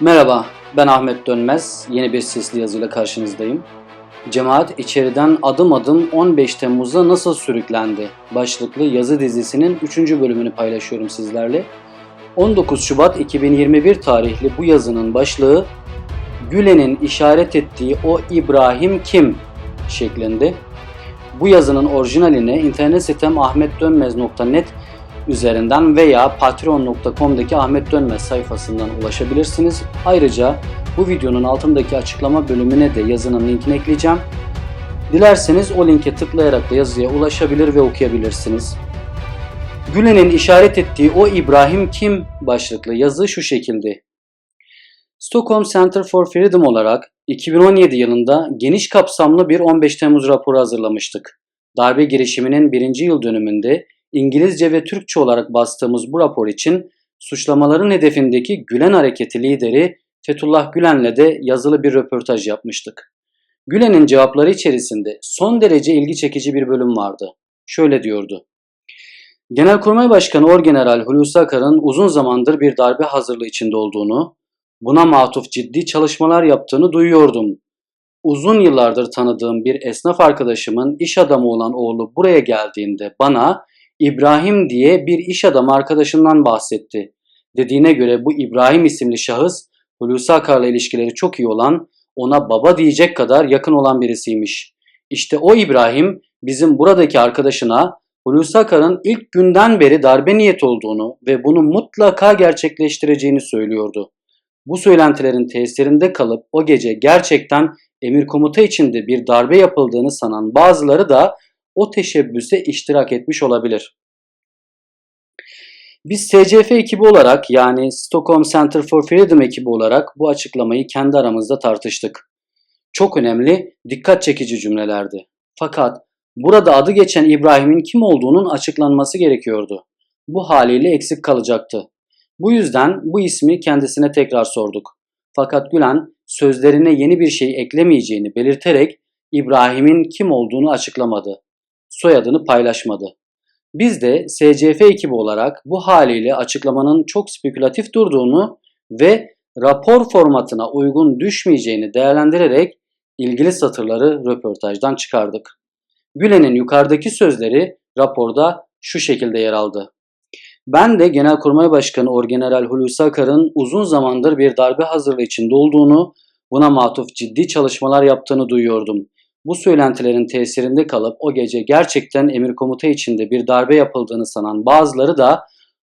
Merhaba, ben Ahmet Dönmez. Yeni bir sesli yazıyla karşınızdayım. Cemaat içeriden adım adım 15 Temmuz'a nasıl sürüklendi? Başlıklı yazı dizisinin 3. bölümünü paylaşıyorum sizlerle. 19 Şubat 2021 tarihli bu yazının başlığı Gülen'in işaret ettiği o İbrahim kim? şeklinde. Bu yazının orijinaline internet sitem ahmetdönmez.net üzerinden veya patreon.com'daki Ahmet Dönmez sayfasından ulaşabilirsiniz. Ayrıca bu videonun altındaki açıklama bölümüne de yazının linkini ekleyeceğim. Dilerseniz o linke tıklayarak da yazıya ulaşabilir ve okuyabilirsiniz. Gülen'in işaret ettiği o İbrahim kim başlıklı yazı şu şekilde. Stockholm Center for Freedom olarak 2017 yılında geniş kapsamlı bir 15 Temmuz raporu hazırlamıştık. Darbe girişiminin birinci yıl dönümünde İngilizce ve Türkçe olarak bastığımız bu rapor için suçlamaların hedefindeki Gülen Hareketi lideri Fethullah Gülen'le de yazılı bir röportaj yapmıştık. Gülen'in cevapları içerisinde son derece ilgi çekici bir bölüm vardı. Şöyle diyordu. Genelkurmay Başkanı Orgeneral Hulusi Akar'ın uzun zamandır bir darbe hazırlığı içinde olduğunu, buna matuf ciddi çalışmalar yaptığını duyuyordum. Uzun yıllardır tanıdığım bir esnaf arkadaşımın iş adamı olan oğlu buraya geldiğinde bana İbrahim diye bir iş adamı arkadaşından bahsetti. Dediğine göre bu İbrahim isimli şahıs Hulusi Akar'la ilişkileri çok iyi olan, ona baba diyecek kadar yakın olan birisiymiş. İşte o İbrahim bizim buradaki arkadaşına Hulusi Akar'ın ilk günden beri darbe niyet olduğunu ve bunu mutlaka gerçekleştireceğini söylüyordu. Bu söylentilerin tesirinde kalıp o gece gerçekten emir komuta içinde bir darbe yapıldığını sanan bazıları da o teşebbüse iştirak etmiş olabilir. Biz SCF ekibi olarak yani Stockholm Center for Freedom ekibi olarak bu açıklamayı kendi aramızda tartıştık. Çok önemli, dikkat çekici cümlelerdi. Fakat burada adı geçen İbrahim'in kim olduğunun açıklanması gerekiyordu. Bu haliyle eksik kalacaktı. Bu yüzden bu ismi kendisine tekrar sorduk. Fakat Gülen sözlerine yeni bir şey eklemeyeceğini belirterek İbrahim'in kim olduğunu açıklamadı. Soyadını paylaşmadı. Biz de SCF ekibi olarak bu haliyle açıklamanın çok spekülatif durduğunu ve rapor formatına uygun düşmeyeceğini değerlendirerek ilgili satırları röportajdan çıkardık. Gülen'in yukarıdaki sözleri raporda şu şekilde yer aldı. Ben de Genelkurmay Başkanı Orgeneral Hulusi Akar'ın uzun zamandır bir darbe hazırlığı içinde olduğunu, buna matuf ciddi çalışmalar yaptığını duyuyordum. Bu söylentilerin tesirinde kalıp o gece gerçekten emir komuta içinde bir darbe yapıldığını sanan bazıları da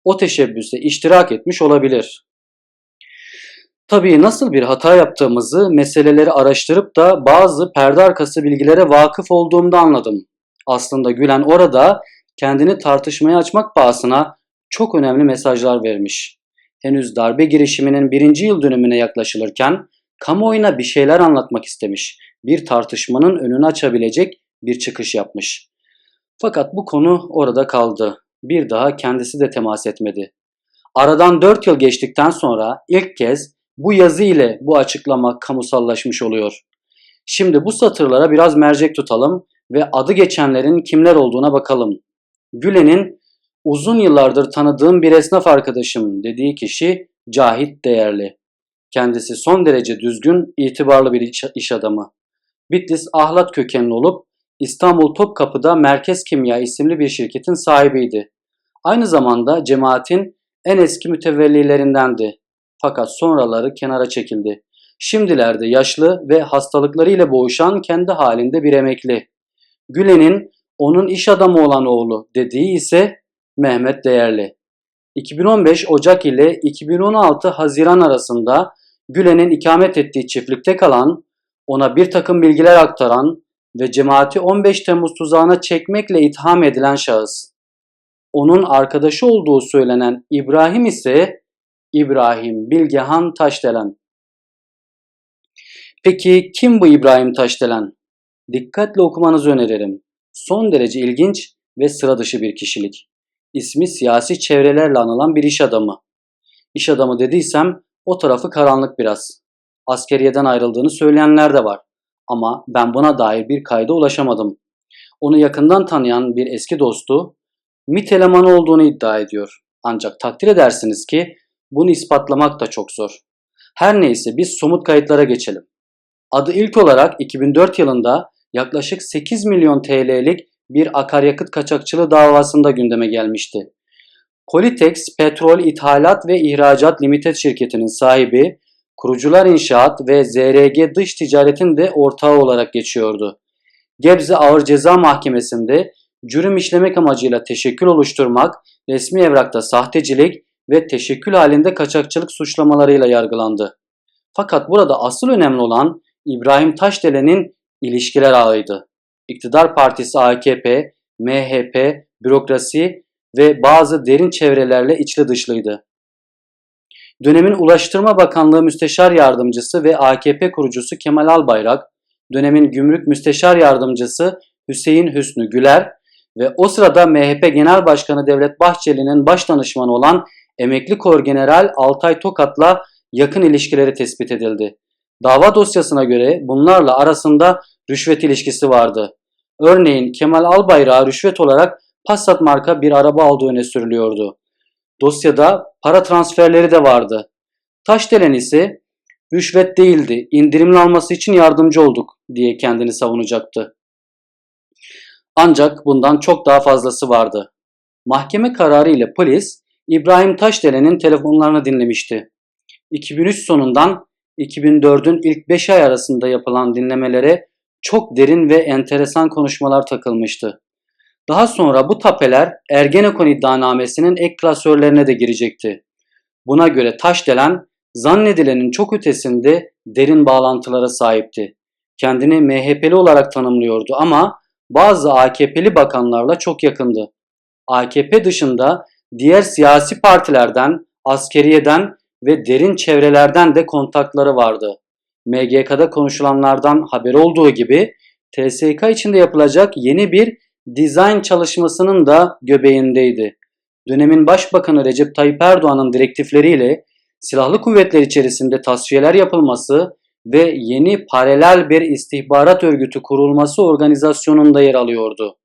o teşebbüse iştirak etmiş olabilir. Tabii nasıl bir hata yaptığımızı meseleleri araştırıp da bazı perde arkası bilgilere vakıf olduğumda anladım. Aslında Gülen orada kendini tartışmaya açmak pahasına çok önemli mesajlar vermiş. Henüz darbe girişiminin birinci yıl dönümüne yaklaşılırken kamuoyuna bir şeyler anlatmak istemiş. Bir tartışmanın önünü açabilecek bir çıkış yapmış. Fakat bu konu orada kaldı. Bir daha kendisi de temas etmedi. Aradan 4 yıl geçtikten sonra ilk kez bu yazı ile bu açıklama kamusallaşmış oluyor. Şimdi bu satırlara biraz mercek tutalım ve adı geçenlerin kimler olduğuna bakalım. Gülen'in uzun yıllardır tanıdığım bir esnaf arkadaşım dediği kişi Cahit Değerli. Kendisi son derece düzgün, itibarlı bir iş, adamı. Bitlis ahlat kökenli olup İstanbul Topkapı'da Merkez Kimya isimli bir şirketin sahibiydi. Aynı zamanda cemaatin en eski mütevellilerindendi. Fakat sonraları kenara çekildi. Şimdilerde yaşlı ve hastalıklarıyla boğuşan kendi halinde bir emekli. Gülen'in onun iş adamı olan oğlu dediği ise Mehmet Değerli. 2015 Ocak ile 2016 Haziran arasında Gülen'in ikamet ettiği çiftlikte kalan, ona bir takım bilgiler aktaran ve cemaati 15 Temmuz tuzağına çekmekle itham edilen şahıs. Onun arkadaşı olduğu söylenen İbrahim ise İbrahim Bilgehan Taşdelen. Peki kim bu İbrahim Taşdelen? Dikkatle okumanızı öneririm. Son derece ilginç ve sıra dışı bir kişilik. İsmi siyasi çevrelerle anılan bir iş adamı. İş adamı dediysem o tarafı karanlık biraz. Askeriyeden ayrıldığını söyleyenler de var. Ama ben buna dair bir kayda ulaşamadım. Onu yakından tanıyan bir eski dostu MİT elemanı olduğunu iddia ediyor. Ancak takdir edersiniz ki bunu ispatlamak da çok zor. Her neyse biz somut kayıtlara geçelim. Adı ilk olarak 2004 yılında yaklaşık 8 milyon TL'lik bir akaryakıt kaçakçılığı davasında gündeme gelmişti. Politex Petrol İthalat ve İhracat Limited şirketinin sahibi, Kurucular İnşaat ve ZRG Dış Ticaret'in de ortağı olarak geçiyordu. Gebze Ağır Ceza Mahkemesi'nde cürüm işlemek amacıyla teşekkül oluşturmak, resmi evrakta sahtecilik ve teşekkül halinde kaçakçılık suçlamalarıyla yargılandı. Fakat burada asıl önemli olan İbrahim Taşdelen'in ilişkiler ağıydı. İktidar Partisi AKP, MHP, bürokrasi ve bazı derin çevrelerle içli dışlıydı. Dönemin Ulaştırma Bakanlığı Müsteşar Yardımcısı ve AKP kurucusu Kemal Albayrak, dönemin Gümrük Müsteşar Yardımcısı Hüseyin Hüsnü Güler ve o sırada MHP Genel Başkanı Devlet Bahçeli'nin baş danışmanı olan emekli kor general Altay Tokat'la yakın ilişkileri tespit edildi. Dava dosyasına göre bunlarla arasında rüşvet ilişkisi vardı. Örneğin Kemal Albayrak'a rüşvet olarak Passat marka bir araba aldığı öne sürülüyordu. Dosyada para transferleri de vardı. Taşdelen ise rüşvet değildi, indirimli alması için yardımcı olduk diye kendini savunacaktı. Ancak bundan çok daha fazlası vardı. Mahkeme kararı ile polis İbrahim Taşdelen'in telefonlarını dinlemişti. 2003 sonundan 2004'ün ilk 5 ay arasında yapılan dinlemelere çok derin ve enteresan konuşmalar takılmıştı. Daha sonra bu tapeler Ergenekon iddianamesinin ek klasörlerine de girecekti. Buna göre Taşdelen zannedilenin çok ötesinde derin bağlantılara sahipti. Kendini MHP'li olarak tanımlıyordu ama bazı AKP'li bakanlarla çok yakındı. AKP dışında diğer siyasi partilerden, askeriyeden ve derin çevrelerden de kontakları vardı. MGK'da konuşulanlardan haber olduğu gibi TSK içinde yapılacak yeni bir dizayn çalışmasının da göbeğindeydi. Dönemin Başbakanı Recep Tayyip Erdoğan'ın direktifleriyle silahlı kuvvetler içerisinde tasfiyeler yapılması ve yeni paralel bir istihbarat örgütü kurulması organizasyonunda yer alıyordu.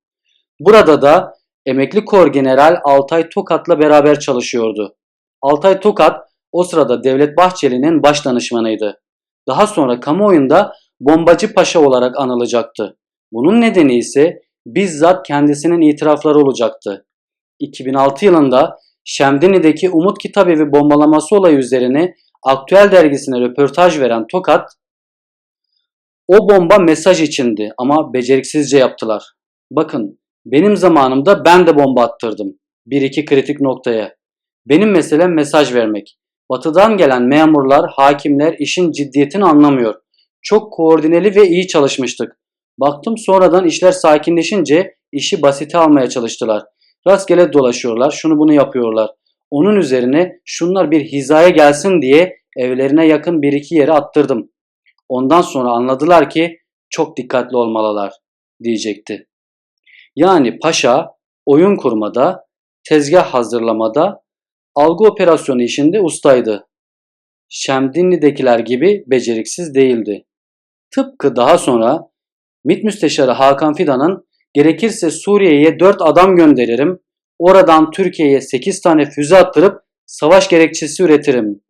Burada da emekli kor general Altay Tokat'la beraber çalışıyordu. Altay Tokat o sırada Devlet Bahçeli'nin baş danışmanıydı. Daha sonra kamuoyunda bombacı paşa olarak anılacaktı. Bunun nedeni ise bizzat kendisinin itirafları olacaktı. 2006 yılında Şemdini'deki Umut Kitabevi bombalaması olayı üzerine Aktüel dergisine röportaj veren Tokat, o bomba mesaj içindi ama beceriksizce yaptılar. Bakın benim zamanımda ben de bomba attırdım. Bir iki kritik noktaya. Benim meselem mesaj vermek. Batıdan gelen memurlar, hakimler işin ciddiyetini anlamıyor. Çok koordineli ve iyi çalışmıştık. Baktım sonradan işler sakinleşince işi basite almaya çalıştılar. Rastgele dolaşıyorlar, şunu bunu yapıyorlar. Onun üzerine şunlar bir hizaya gelsin diye evlerine yakın bir iki yere attırdım. Ondan sonra anladılar ki çok dikkatli olmalılar diyecekti. Yani paşa oyun kurmada, tezgah hazırlamada, algı operasyonu işinde ustaydı. Şemdinli'dekiler gibi beceriksiz değildi. Tıpkı daha sonra MİT Müsteşarı Hakan Fidan'ın gerekirse Suriye'ye 4 adam gönderirim, oradan Türkiye'ye 8 tane füze attırıp savaş gerekçesi üretirim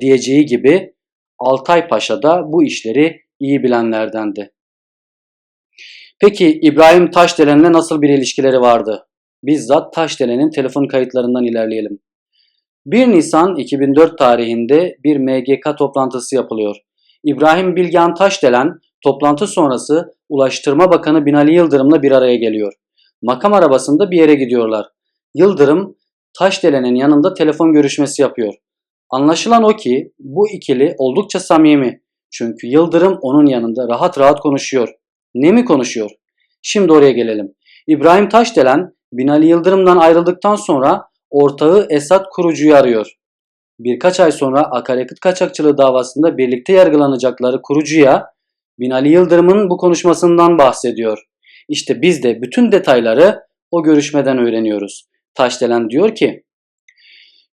diyeceği gibi Altay Paşa da bu işleri iyi bilenlerdendi. Peki İbrahim Taşdelen'le nasıl bir ilişkileri vardı? Bizzat Taşdelen'in telefon kayıtlarından ilerleyelim. 1 Nisan 2004 tarihinde bir MGK toplantısı yapılıyor. İbrahim Bilgehan Taşdelen toplantı sonrası Ulaştırma Bakanı Binali Yıldırım'la bir araya geliyor. Makam arabasında bir yere gidiyorlar. Yıldırım Taşdelen'in yanında telefon görüşmesi yapıyor. Anlaşılan o ki bu ikili oldukça samimi. Çünkü Yıldırım onun yanında rahat rahat konuşuyor. Ne mi konuşuyor? Şimdi oraya gelelim. İbrahim Taşdelen Binali Yıldırım'dan ayrıldıktan sonra ortağı Esat Kurucu'yu arıyor. Birkaç ay sonra akaryakıt kaçakçılığı davasında birlikte yargılanacakları Kurucu'ya Binali Yıldırım'ın bu konuşmasından bahsediyor. İşte biz de bütün detayları o görüşmeden öğreniyoruz. Taşdelen diyor ki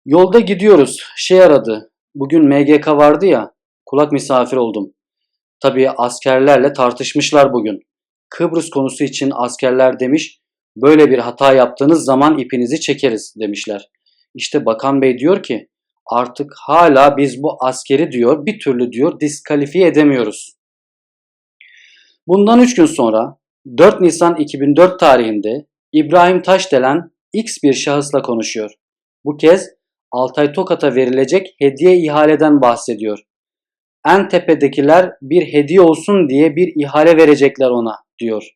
Yolda gidiyoruz. Şey aradı. Bugün MGK vardı ya. Kulak misafir oldum. Tabii askerlerle tartışmışlar bugün. Kıbrıs konusu için askerler demiş, böyle bir hata yaptığınız zaman ipinizi çekeriz demişler. İşte bakan bey diyor ki, Artık hala biz bu askeri diyor bir türlü diyor diskalifiye edemiyoruz. Bundan 3 gün sonra 4 Nisan 2004 tarihinde İbrahim Taşdelen X bir şahısla konuşuyor. Bu kez Altay Tokat'a verilecek hediye ihaleden bahsediyor. En tepedekiler bir hediye olsun diye bir ihale verecekler ona diyor.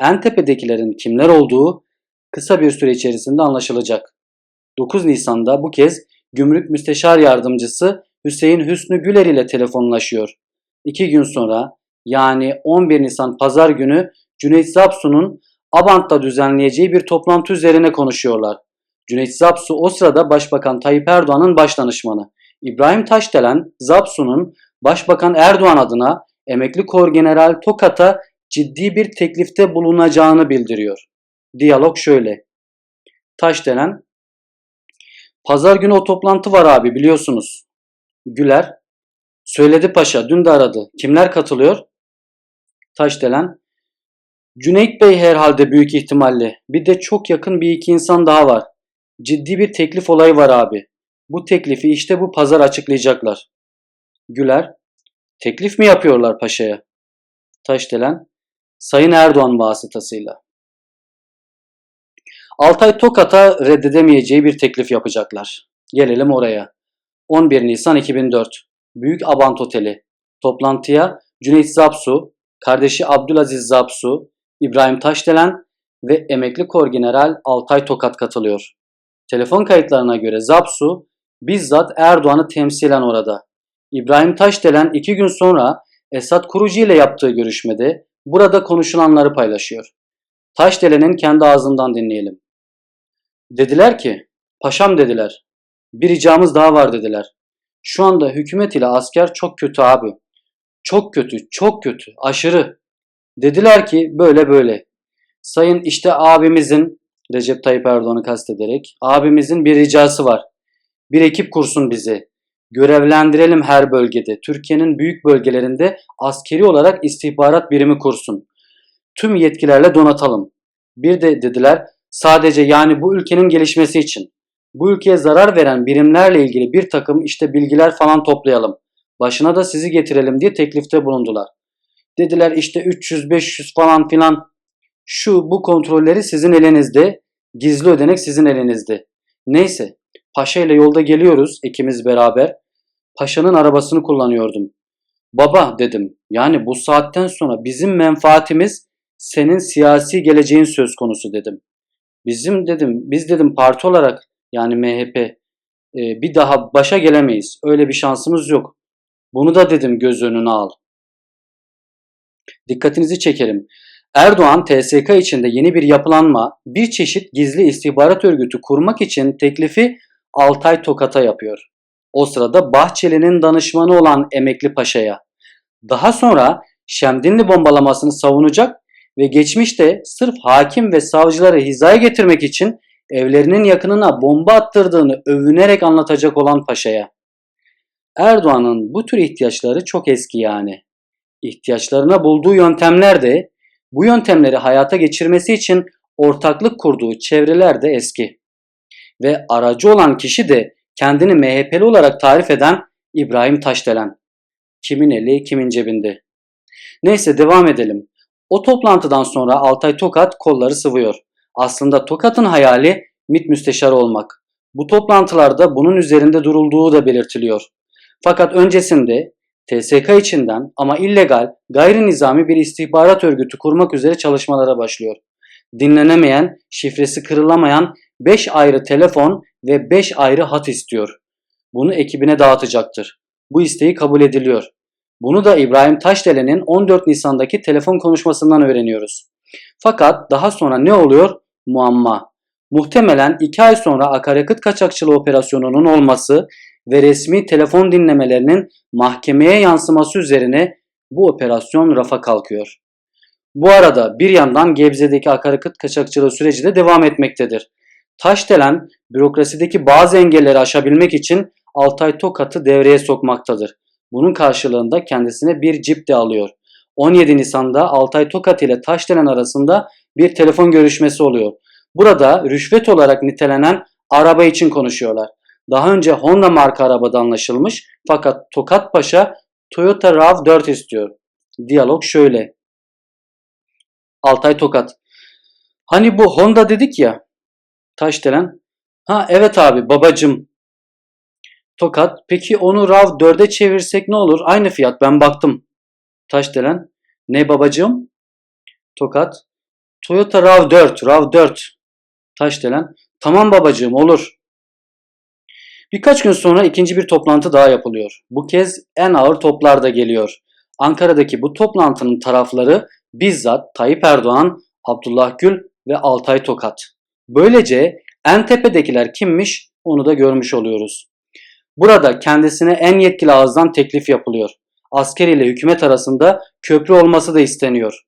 En tepedekilerin kimler olduğu kısa bir süre içerisinde anlaşılacak. 9 Nisan'da bu kez Gümrük Müsteşar Yardımcısı Hüseyin Hüsnü Güler ile telefonlaşıyor. İki gün sonra yani 11 Nisan Pazar günü Cüneyt Zapsu'nun Abant'ta düzenleyeceği bir toplantı üzerine konuşuyorlar. Cüneyt Zapsu o sırada Başbakan Tayyip Erdoğan'ın başdanışmanı. İbrahim Taşdelen, Zapsu'nun Başbakan Erdoğan adına emekli Korgeneral Tokat'a ciddi bir teklifte bulunacağını bildiriyor. Diyalog şöyle. Taşdelen, Pazar günü o toplantı var abi biliyorsunuz. Güler, söyledi paşa dün de aradı. Kimler katılıyor? Taşdelen, Cüneyt Bey herhalde büyük ihtimalle. Bir de çok yakın bir iki insan daha var. Ciddi bir teklif olayı var abi. Bu teklifi işte bu pazar açıklayacaklar. Güler, teklif mi yapıyorlar paşaya? Taşdelen, Sayın Erdoğan vasıtasıyla. Altay Tokat'a reddedemeyeceği bir teklif yapacaklar. Gelelim oraya. 11 Nisan 2004. Büyük Abant Oteli. Toplantıya Cüneyt Zapsu, kardeşi Abdülaziz Zapsu, İbrahim Taşdelen ve emekli Korgeneral Altay Tokat katılıyor. Telefon kayıtlarına göre Zapsu bizzat Erdoğan'ı temsilen orada. İbrahim Taşdelen iki gün sonra Esat Kurucu ile yaptığı görüşmede burada konuşulanları paylaşıyor. Taşdelen'in kendi ağzından dinleyelim. Dediler ki, paşam dediler, bir ricamız daha var dediler. Şu anda hükümet ile asker çok kötü abi. Çok kötü, çok kötü, aşırı. Dediler ki böyle böyle. Sayın işte abimizin, Recep Tayyip Erdoğan'ı kastederek, abimizin bir ricası var. Bir ekip kursun bizi. Görevlendirelim her bölgede. Türkiye'nin büyük bölgelerinde askeri olarak istihbarat birimi kursun. Tüm yetkilerle donatalım. Bir de dediler sadece yani bu ülkenin gelişmesi için. Bu ülkeye zarar veren birimlerle ilgili bir takım işte bilgiler falan toplayalım. Başına da sizi getirelim diye teklifte bulundular. Dediler işte 300-500 falan filan şu bu kontrolleri sizin elinizde, gizli ödenek sizin elinizde. Neyse Paşa ile yolda geliyoruz ikimiz beraber. Paşa'nın arabasını kullanıyordum. Baba dedim yani bu saatten sonra bizim menfaatimiz senin siyasi geleceğin söz konusu dedim. Bizim dedim biz dedim parti olarak yani MHP e, bir daha başa gelemeyiz. Öyle bir şansımız yok. Bunu da dedim göz önüne al. Dikkatinizi çekerim. Erdoğan TSK içinde yeni bir yapılanma, bir çeşit gizli istihbarat örgütü kurmak için teklifi Altay Tokat'a yapıyor. O sırada Bahçeli'nin danışmanı olan Emekli Paşa'ya. Daha sonra Şemdinli bombalamasını savunacak ve geçmişte sırf hakim ve savcıları hizaya getirmek için evlerinin yakınına bomba attırdığını övünerek anlatacak olan Paşa'ya. Erdoğan'ın bu tür ihtiyaçları çok eski yani. İhtiyaçlarına bulduğu yöntemler de bu yöntemleri hayata geçirmesi için ortaklık kurduğu çevreler de eski. Ve aracı olan kişi de kendini MHP'li olarak tarif eden İbrahim Taşdelen. Kimin eli kimin cebinde. Neyse devam edelim. O toplantıdan sonra Altay Tokat kolları sıvıyor. Aslında Tokat'ın hayali MİT müsteşarı olmak. Bu toplantılarda bunun üzerinde durulduğu da belirtiliyor. Fakat öncesinde TSK içinden ama illegal, gayri nizami bir istihbarat örgütü kurmak üzere çalışmalara başlıyor. Dinlenemeyen, şifresi kırılamayan 5 ayrı telefon ve 5 ayrı hat istiyor. Bunu ekibine dağıtacaktır. Bu isteği kabul ediliyor. Bunu da İbrahim Taşdelen'in 14 Nisan'daki telefon konuşmasından öğreniyoruz. Fakat daha sonra ne oluyor? Muamma. Muhtemelen 2 ay sonra akaryakıt kaçakçılığı operasyonunun olması ve resmi telefon dinlemelerinin mahkemeye yansıması üzerine bu operasyon rafa kalkıyor. Bu arada bir yandan Gebze'deki akaryakıt kaçakçılığı süreci de devam etmektedir. Taşdelen bürokrasideki bazı engelleri aşabilmek için Altay Tokat'ı devreye sokmaktadır. Bunun karşılığında kendisine bir cip de alıyor. 17 Nisan'da Altay Tokat ile Taşdelen arasında bir telefon görüşmesi oluyor. Burada rüşvet olarak nitelenen araba için konuşuyorlar. Daha önce Honda marka arabada anlaşılmış fakat Tokat Paşa Toyota RAV4 istiyor. Diyalog şöyle. Altay Tokat. Hani bu Honda dedik ya. Taşdelen. Ha evet abi babacım. Tokat. Peki onu RAV4'e çevirsek ne olur? Aynı fiyat ben baktım. Taşdelen. Ne babacım? Tokat. Toyota RAV4. RAV4. Taşdelen. Tamam babacığım olur. Birkaç gün sonra ikinci bir toplantı daha yapılıyor. Bu kez en ağır toplar da geliyor. Ankara'daki bu toplantının tarafları bizzat Tayyip Erdoğan, Abdullah Gül ve Altay Tokat. Böylece en tepedekiler kimmiş onu da görmüş oluyoruz. Burada kendisine en yetkili ağızdan teklif yapılıyor. Asker ile hükümet arasında köprü olması da isteniyor.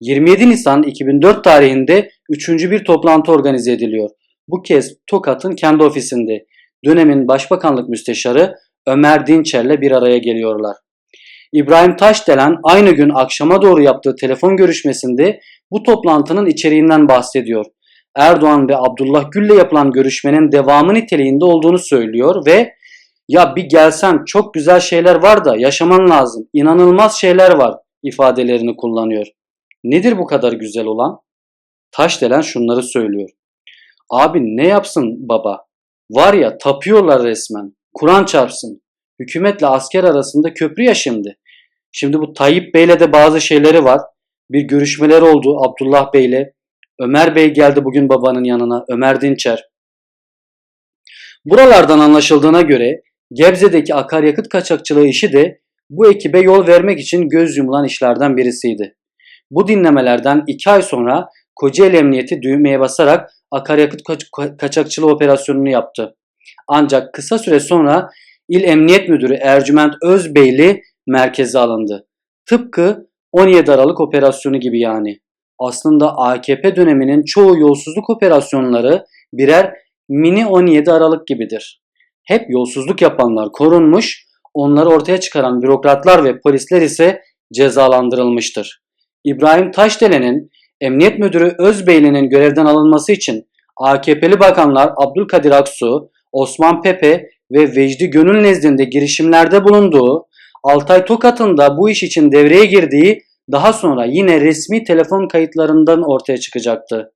27 Nisan 2004 tarihinde üçüncü bir toplantı organize ediliyor. Bu kez Tokat'ın kendi ofisinde dönemin Başbakanlık Müsteşarı Ömer Dinçer'le bir araya geliyorlar. İbrahim Taşdelen aynı gün akşama doğru yaptığı telefon görüşmesinde bu toplantının içeriğinden bahsediyor. Erdoğan ve Abdullah Gül'le yapılan görüşmenin devamı niteliğinde olduğunu söylüyor ve ya bir gelsen çok güzel şeyler var da yaşaman lazım, inanılmaz şeyler var ifadelerini kullanıyor. Nedir bu kadar güzel olan? Taşdelen şunları söylüyor. Abi ne yapsın baba? Var ya tapıyorlar resmen. Kur'an çarpsın. Hükümetle asker arasında köprü ya şimdi. Şimdi bu Tayyip Bey'le de bazı şeyleri var. Bir görüşmeler oldu Abdullah Bey'le. Ömer Bey geldi bugün babanın yanına. Ömer Dinçer. Buralardan anlaşıldığına göre Gebze'deki akaryakıt kaçakçılığı işi de bu ekibe yol vermek için göz yumulan işlerden birisiydi. Bu dinlemelerden iki ay sonra Kocaeli Emniyeti düğmeye basarak akaryakıt kaç- kaçakçılığı operasyonunu yaptı. Ancak kısa süre sonra İl Emniyet Müdürü Ercüment Özbeyli merkeze alındı. Tıpkı 17 Aralık operasyonu gibi yani. Aslında AKP döneminin çoğu yolsuzluk operasyonları birer mini 17 Aralık gibidir. Hep yolsuzluk yapanlar korunmuş, onları ortaya çıkaran bürokratlar ve polisler ise cezalandırılmıştır. İbrahim Taşdelen'in Emniyet Müdürü Özbeyli'nin görevden alınması için AKP'li bakanlar Abdülkadir Aksu, Osman Pepe ve Vecdi Gönül nezdinde girişimlerde bulunduğu, Altay Tokat'ın da bu iş için devreye girdiği daha sonra yine resmi telefon kayıtlarından ortaya çıkacaktı.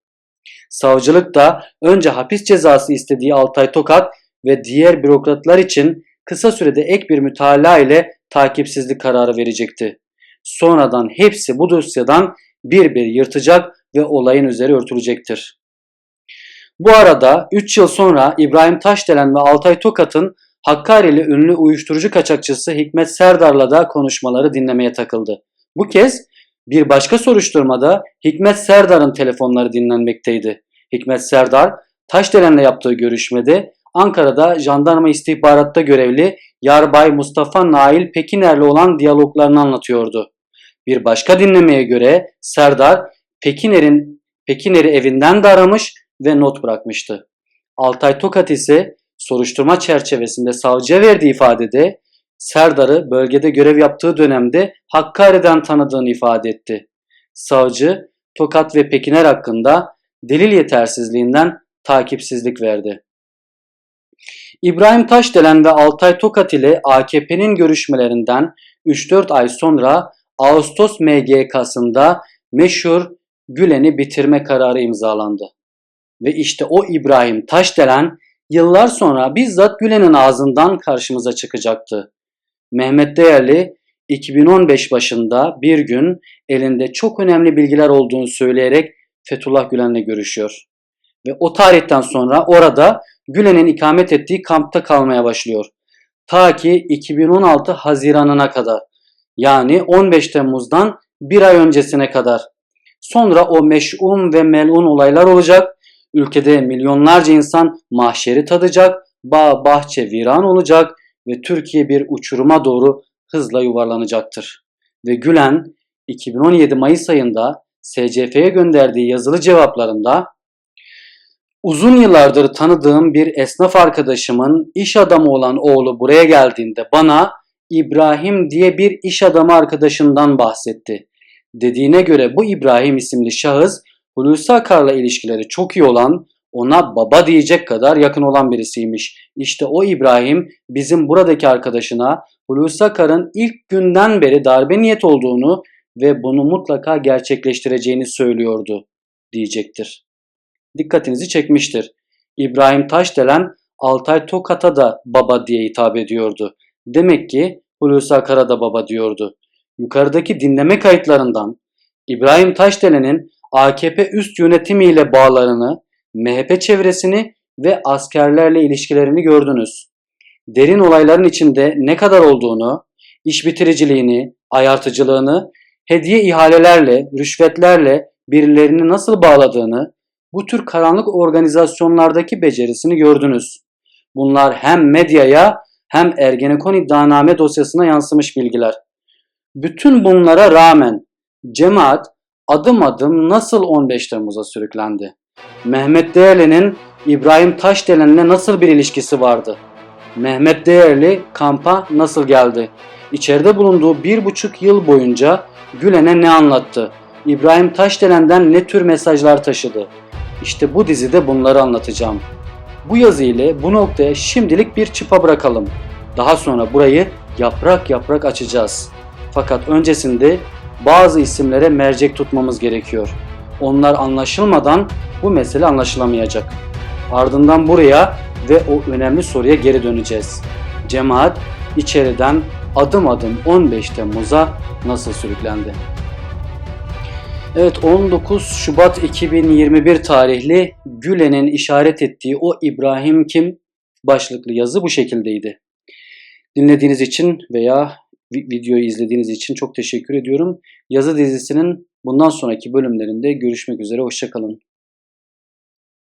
Savcılık da önce hapis cezası istediği Altay Tokat ve diğer bürokratlar için kısa sürede ek bir mütalaa ile takipsizlik kararı verecekti. Sonradan hepsi bu dosyadan bir bir yırtacak ve olayın üzeri örtülecektir. Bu arada 3 yıl sonra İbrahim Taşdelen ve Altay Tokat'ın Hakkari'li ünlü uyuşturucu kaçakçısı Hikmet Serdar'la da konuşmaları dinlemeye takıldı. Bu kez bir başka soruşturmada Hikmet Serdar'ın telefonları dinlenmekteydi. Hikmet Serdar, Taşdelen'le yaptığı görüşmede Ankara'da jandarma istihbaratta görevli Yarbay Mustafa Nail Pekiner'le olan diyaloglarını anlatıyordu. Bir başka dinlemeye göre Serdar Pekiner'in Pekiner'i evinden de aramış ve not bırakmıştı. Altay Tokat ise soruşturma çerçevesinde savcıya verdiği ifadede Serdar'ı bölgede görev yaptığı dönemde Hakkari'den tanıdığını ifade etti. Savcı Tokat ve Pekiner hakkında delil yetersizliğinden takipsizlik verdi. İbrahim Taşdelen ve Altay Tokat ile AKP'nin görüşmelerinden 3-4 ay sonra Ağustos MGK'sında meşhur Gülen'i bitirme kararı imzalandı. Ve işte o İbrahim Taşdelen yıllar sonra bizzat Gülen'in ağzından karşımıza çıkacaktı. Mehmet Değerli 2015 başında bir gün elinde çok önemli bilgiler olduğunu söyleyerek Fethullah Gülen'le görüşüyor. Ve o tarihten sonra orada Gülen'in ikamet ettiği kampta kalmaya başlıyor. Ta ki 2016 Haziran'ına kadar. Yani 15 Temmuz'dan bir ay öncesine kadar. Sonra o meş'um ve melun olaylar olacak. Ülkede milyonlarca insan mahşeri tadacak, bağ bahçe viran olacak ve Türkiye bir uçuruma doğru hızla yuvarlanacaktır. Ve Gülen 2017 Mayıs ayında SCF'ye gönderdiği yazılı cevaplarında Uzun yıllardır tanıdığım bir esnaf arkadaşımın iş adamı olan oğlu buraya geldiğinde bana İbrahim diye bir iş adamı arkadaşından bahsetti. Dediğine göre bu İbrahim isimli şahıs Hulusi Akar'la ilişkileri çok iyi olan, ona baba diyecek kadar yakın olan birisiymiş. İşte o İbrahim bizim buradaki arkadaşına Hulusi Akar'ın ilk günden beri darbe niyet olduğunu ve bunu mutlaka gerçekleştireceğini söylüyordu diyecektir. Dikkatinizi çekmiştir. İbrahim Taşdelen Altay Tokat'a da baba diye hitap ediyordu. Demek ki Hulusi Akar'a da baba diyordu. Yukarıdaki dinleme kayıtlarından İbrahim Taşdelen'in AKP üst yönetimiyle bağlarını, MHP çevresini ve askerlerle ilişkilerini gördünüz. Derin olayların içinde ne kadar olduğunu, iş bitiriciliğini, ayartıcılığını, hediye ihalelerle, rüşvetlerle birilerini nasıl bağladığını, bu tür karanlık organizasyonlardaki becerisini gördünüz. Bunlar hem medyaya hem Ergenekon iddianame dosyasına yansımış bilgiler. Bütün bunlara rağmen cemaat adım adım nasıl 15 Temmuz'a sürüklendi? Mehmet Değerli'nin İbrahim Taşdelen'le nasıl bir ilişkisi vardı? Mehmet Değerli kampa nasıl geldi? İçeride bulunduğu bir buçuk yıl boyunca Gülen'e ne anlattı? İbrahim Taşdelen'den ne tür mesajlar taşıdı? İşte bu dizide bunları anlatacağım. Bu yazı ile bu noktaya şimdilik bir çıpa bırakalım. Daha sonra burayı yaprak yaprak açacağız. Fakat öncesinde bazı isimlere mercek tutmamız gerekiyor. Onlar anlaşılmadan bu mesele anlaşılamayacak. Ardından buraya ve o önemli soruya geri döneceğiz. Cemaat içeriden adım adım 15 Temmuz'a nasıl sürüklendi? Evet 19 Şubat 2021 tarihli Gülen'in işaret ettiği o İbrahim kim başlıklı yazı bu şekildeydi. Dinlediğiniz için veya videoyu izlediğiniz için çok teşekkür ediyorum. Yazı dizisinin bundan sonraki bölümlerinde görüşmek üzere. Hoşçakalın.